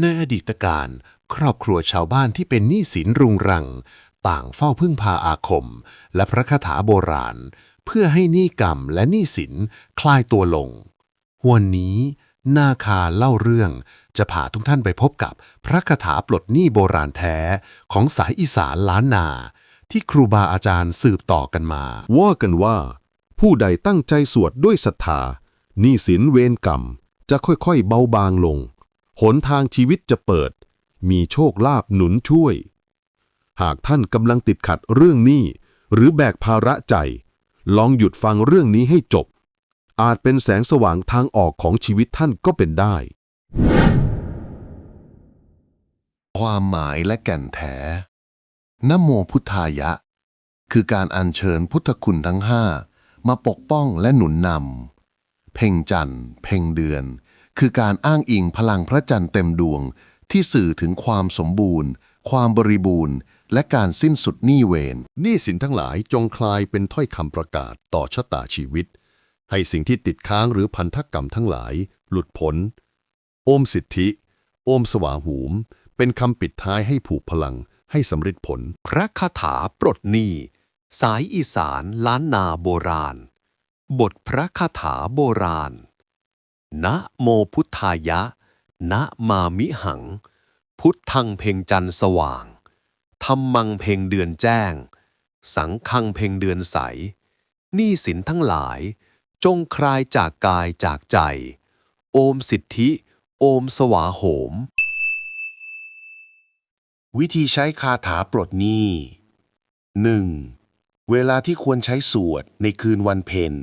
ในอดีตการ ครอบครัวชาวบ้านที่เป็นหนี้สินรุงรัง ต่างเฝ้าพึ่งพาอาคม และพระคาถาโบราณ เพื่อให้หนี้กรรมและหนี้สินคลายตัวลง วันนี้นาคาเล่าเรื่อง จะพาทุกท่านไปพบกับพระคาถาปลดหนี้โบราณแท้ของสายอีสานล้านนา ที่ครูบาอาจารย์สืบต่อกันมา ว่ากันว่า ผู้ใดตั้งใจสวดด้วยศรัทธาหนี้สินเวรกรรม จะค่อยๆเบาบางลง หนทางชีวิตจะเปิด มีโชคลาภหนุนช่วย หากท่านกำลังติดขัดเรื่องหนี้ หรือแบกภาระใจ ลองหยุดฟังเรื่องนี้ให้จบ อาจเป็นแสงสว่างทางออกของชีวิตท่านก็เป็นได้ ความหมายและแก่นแท้นโมพุทธายะ คือการอัญเชิญพุทธคุณทั้งห้ามาปกป้องและหนุนนำ เพ่งจันทร์ เพ่งเดือน คือการอ้างอิงพลังพระจันทร์เต็มดวง ที่สื่อถึงความสมบูรณ์ ความบริบูรณ์ และการสิ้นสุดหนี้เวรหนี้สินทั้งหลายจงคลายเป็นถ้อยคำประกาศต่อชะตาชีวิต ให้สิ่งที่ติดค้างหรือพันธกรรมทั้งหลาย หลุดพ้น โอมสิทธิ โอมสวาหูม เป็นคำปิดท้ายให้ผูกพลังให้สำเร็จผล พระคาถาปลดหนี้สายอีสานล้านนาโบราณ บทพระคาถาโบราณ นะโมพุทธายะ นะมามิหัง พุทธังเพ่งจันสว่างธรรมังเพ่งเดือนแจ้ง สังฆังเพ่งเดือนใส นี้สินทั้งหลาย จงคลายจากกายจากใจ โอมสิทธิ โอมสวาโหม วิธีใช้คาถาปลดหนี้ 1. เวลาที่ควรใช้สวดในคืนวันเพ็ญ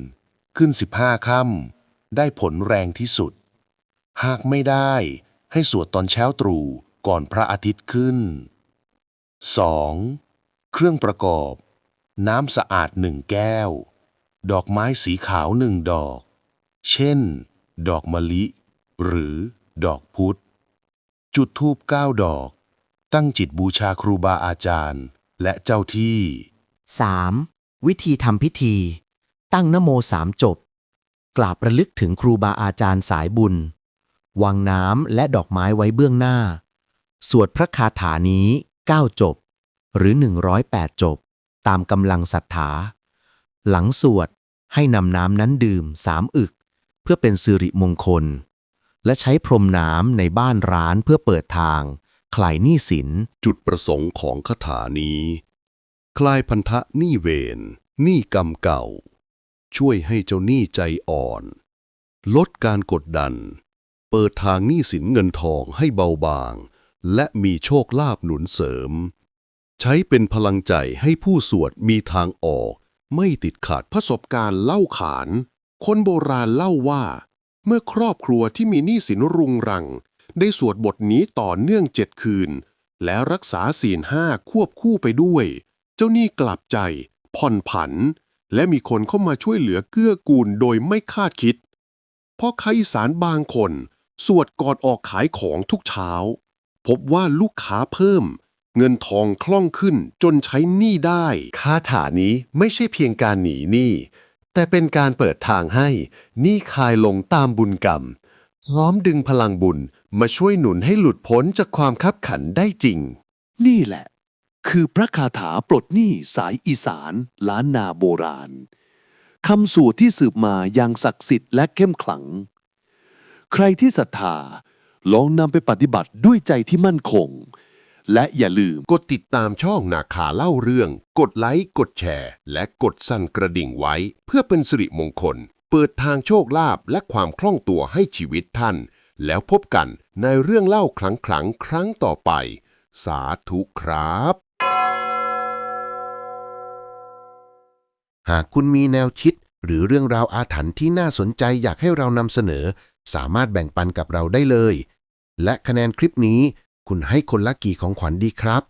ขึ้น 15 ค่ำ ได้ผลแรงที่สุด หากไม่ได้ให้สวดตอนเช้าตรู่ก่อนพระอาทิตย์ขึ้น 2. เครื่องประกอบ น้ำสะอาดหนึ่งแก้ว ดอกไม้สีขาวหนึ่งดอก เช่น ดอกมะลิ หรือดอกพุธจุดธูปเก้าดอก ตั้งจิตบูชาครูบาอาจารย์ และเจ้าที่ 3. วิธีทำพิธี ตั้งนโมสามจบ กราบระลึกถึงครูบาอาจารย์สายบุญ วางน้ำและดอกไม้ไว้เบื้องหน้า สวดพระคาถานี้ 9 จบ หรือ 108 จบ ตามกำลังศรัทธา หลังสวดให้นำน้ำนั้นดื่มสามอึก เพื่อเป็นสิริมงคล และใช้พรมน้ำในบ้านร้านเพื่อเปิดทางคลายหนี้สิน จุดประสงค์ของคาถานี้ คลายพันธะหนี้เวรหนี้กรรมเก่า ช่วยให้เจ้าหนี้ใจอ่อน ลดการกดดัน เปิดทางหนี้สินเงินทองให้เบาบาง และมีโชคลาภหนุนเสริม ใช้เป็นพลังใจให้ผู้สวดมีทางออก ไม่ติดขัดประสบการณ์เล่าขาน คนโบราณเล่าว่า เมื่อครอบครัวที่มีหนี้สินรุงรัง ได้สวดบทนี้ต่อเนื่องเจ็ดคืน และรักษาศีลห้าควบคู่ไปด้วย เจ้าหนี้กลับใจ ผ่อนผัน และมีคนเข้ามาช่วยเหลือเกื้อกูลโดยไม่คาดคิดพ่อค้าอีสานบางคน สวดก่อนออกขายของทุกเช้า พบว่าลูกค้าเพิ่ม เงินทองคล่องขึ้นจนใช้หนี้ได้คาถานี้ไม่ใช่เพียงการหนีหนี้ แต่เป็นการเปิดทางให้หนี้คลายลงตามบุญกรรมพร้อมดึงพลังบุญมาช่วยหนุนให้หลุดพ้นจากความคับขันได้จริง นี่แหละ คือพระคาถาปลดหนี้สายอีสานล้านนาโบราณคำสูตรที่สืบมาอย่างศักดิ์สิทธิ์และเข้มขลัง ใครที่ศรัทธาลองนำไปปฏิบัติด้วยใจที่มั่นคง และอย่าลืมกดติดตามช่องนาคาเล่าเรื่อง กดไลค์กดแชร์ และกดสั่นกระดิ่งไว้ เพื่อเป็นสิริมงคล เปิดทางโชคลาภและความคล่องตัวให้ชีวิตท่าน แล้วพบกันในเรื่องเล่าครั้งครั้งครั้งต่อไป สาธุครับ หากคุณมีแนวคิด หรือเรื่องราวอาถรรพ์ที่น่าสนใจอยากให้เรานำเสนอ สามารถแบ่งปันกับเราได้เลย และคะแนนคลิปนี้ คุณให้คนละกี่ของขวัญดีครับ